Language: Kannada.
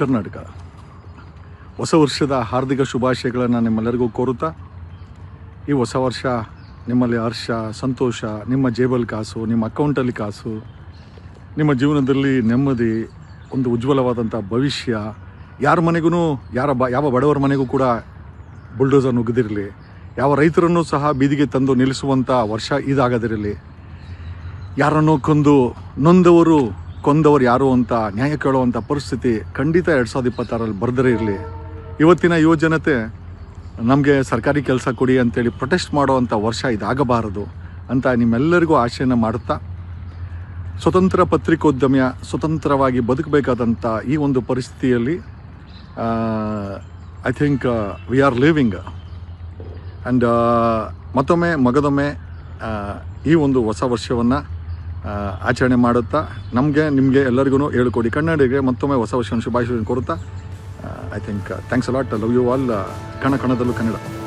ಕರ್ನಾಟಕ. ಹೊಸ ವರ್ಷದ ಹಾರ್ದಿಕ ಶುಭಾಶಯಗಳನ್ನು ನಿಮ್ಮೆಲ್ಲರಿಗೂ ಕೋರುತ್ತಾ, ಈ ಹೊಸ ವರ್ಷ ನಿಮ್ಮಲ್ಲಿ ಹರ್ಷ, ಸಂತೋಷ, ನಿಮ್ಮ ಜೇಬಲ್ ಕಾಸು, ನಿಮ್ಮ ಅಕೌಂಟಲ್ಲಿ ಕಾಸು, ನಿಮ್ಮ ಜೀವನದಲ್ಲಿ ನೆಮ್ಮದಿ, ಒಂದು ಉಜ್ವಲವಾದಂಥ ಭವಿಷ್ಯ. ಯಾರ ಮನೆಗೂ, ಯಾರ ಬ, ಯಾವ ಬಡವರ ಮನೆಗೂ ಕೂಡ ಬುಲ್ಡೋಸರ್ ನುಗ್ಗದಿರಲಿ ಯಾವ ರೈತರನ್ನು ಸಹ ಬೀದಿಗೆ ತಂದು ನಿಲ್ಲಿಸುವಂಥ ವರ್ಷ ಇದಾಗದಿರಲಿ. ಯಾರನ್ನೋ ಕೊಂದು ನೊಂದವರು ಕೊಂದವರು ಯಾರು ಅಂತ ನ್ಯಾಯ ಕೇಳುವಂಥ ಪರಿಸ್ಥಿತಿ ಖಂಡಿತ ಎರಡು ಸಾವಿರದ ಇಪ್ಪತ್ತಾರಲ್ಲಿ ಬರೆದರೆ ಇರಲಿ. ಇವತ್ತಿನ ಯುವ ಜನತೆ ನಮಗೆ ಸರ್ಕಾರಿ ಕೆಲಸ ಕೊಡಿ ಅಂತೇಳಿ ಪ್ರೊಟೆಸ್ಟ್ ಮಾಡುವಂಥ ವರ್ಷ ಇದಾಗಬಾರದು ಅಂತ ನಿಮ್ಮೆಲ್ಲರಿಗೂ ಆಶಯನ ಮಾಡುತ್ತಾ, ಸ್ವತಂತ್ರ ಪತ್ರಿಕೋದ್ಯಮಿಯ ಸ್ವತಂತ್ರವಾಗಿ ಬದುಕಬೇಕಾದಂಥ ಈ ಒಂದು ಪರಿಸ್ಥಿತಿಯಲ್ಲಿ I think we are living and ಮತ್ತೊಮ್ಮೆ, ಮಗದೊಮ್ಮೆ ಈ ಒಂದು ಹೊಸ ವರ್ಷವನ್ನು ಆಚರಣೆ ಮಾಡುತ್ತಾ, ನಮಗೆ, ನಿಮಗೆ ಎಲ್ಲರಿಗೂ ಹೇಳ್ಕೊಡಿ ಕನ್ನಡಿಗೆ ಮತ್ತೊಮ್ಮೆ ಹೊಸ ವರ್ಷವನ್ನು ಶುಭಾಶಯ ಕೋರುತ್ತಾ I think thanks a lot love you all ಕಣ ಕಣದಲ್ಲೂ ಕನ್ನಡ.